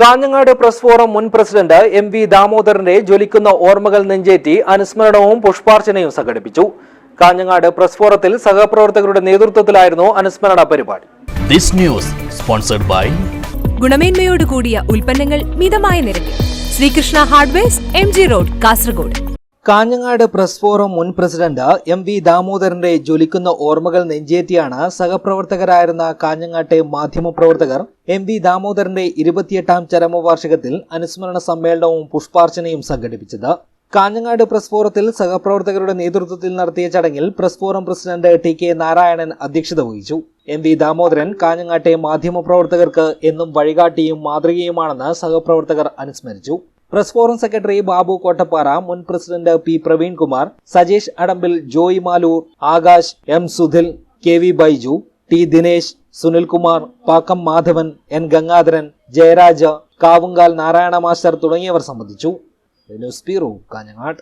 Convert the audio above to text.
Kanhangad press forum മുൻ president M V ദാമോദരന്റെ ജ്വലിക്കുന്ന ഓർമ്മകൾ നെഞ്ചേറ്റി അനുസ്മരണവും പുഷ്പാർച്ചനയും സംഘടിപ്പിച്ചു. കാഞ്ഞങ്ങാട് പ്രസ് ഫോറത്തിൽ സഹപ്രവർത്തകരുടെ നേതൃത്വത്തിലായിരുന്നു അനുസ്മരണ പരിപാടി. This news sponsored by ഗുണമേന്മയോട് കൂടിയ ഉൽപ്പന്നങ്ങൾ മിതമായ നിരക്കിൽ. Sreekrishna hardware M G road Kasaragod. Kanhangad press forum മുൻ പ്രസിഡന്റ് എം വി ദാമോദരന്റെ ജ്വലിക്കുന്ന ഓർമ്മകൾ നെഞ്ചേറ്റിയാണ് സഹപ്രവർത്തകരായിരുന്ന കാഞ്ഞങ്ങാട്ടെ മാധ്യമപ്രവർത്തകർ എം വി ദാമോദരന്റെ ഇരുപത്തിയെട്ടാം ചരമവാർഷികത്തിൽ അനുസ്മരണ സമ്മേളനവും പുഷ്പാർച്ചനയും സംഘടിപ്പിച്ചത്. കാഞ്ഞങ്ങാട് പ്രസ് ഫോറത്തിൽ സഹപ്രവർത്തകരുടെ നേതൃത്വത്തിൽ നടത്തിയ ചടങ്ങിൽ press forum president T K Narayanan അധ്യക്ഷത വഹിച്ചു. എം വി ദാമോദരൻ കാഞ്ഞങ്ങാട്ടെ മാധ്യമപ്രവർത്തകർക്ക് എന്നും വഴികാട്ടിയും മാതൃകയുമാണെന്ന് സഹപ്രവർത്തകർ അനുസ്മരിച്ചു. Press forum secretary Babu Kottappara മുൻ president P Praveenkumar Sajesh Adambil Joy Maloor Akash M Sudhil K V Baiju T Dinesh Sunilkumar Pakkam Madhavan N Gangadharan Jayaraja Kavungal Narayana master തുടങ്ങിയവർ സംബന്ധിച്ചു. News bureau Kanhangad